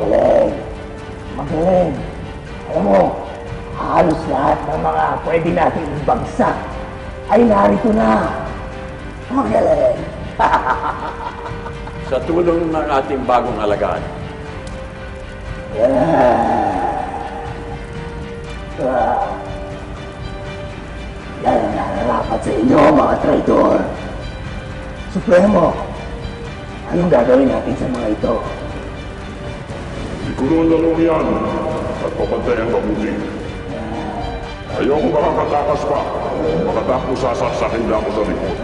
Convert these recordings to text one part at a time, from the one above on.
Magaling. Magaling. Alam mo, halos lahat ng mga pwede natin ibagsak ay narito na. Magaling. Sa tulong ng ating bagong alagaan, Yan ang nararapat sa inyo, mga traitor. Supremo, anong gagawin natin sa mga ito? Dalawang yan at papantayan mabuti. Ayoko makakatakas pa. Makatapos sasaksakin na ako sa likod.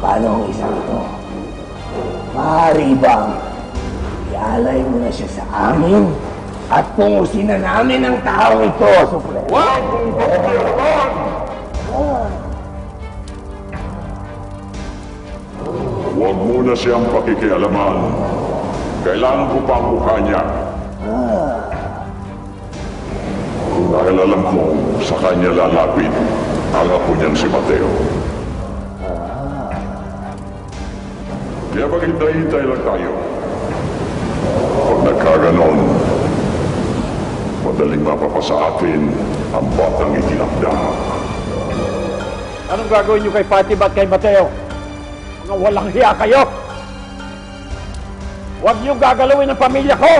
Paano ang isang ito? Maaari bang ialay mo na siya sa amin at pungusin na namin ang taong ito, Supremo? Papayagan! Huwag mo na siyang pakikialaman. Kailangan ko pa ang mukha niya. Dahil alam ko sa kanya lalapit ang apo niyang si Mateo. Kaya maghintay-hintay lang tayo. Madaling mapapasa atin ang batang itinakda. anong gagawin niyo kay Fatima at kay Mateo? Mga walang hiya kayo! Huwag niyo gagalawin ang pamilya ko!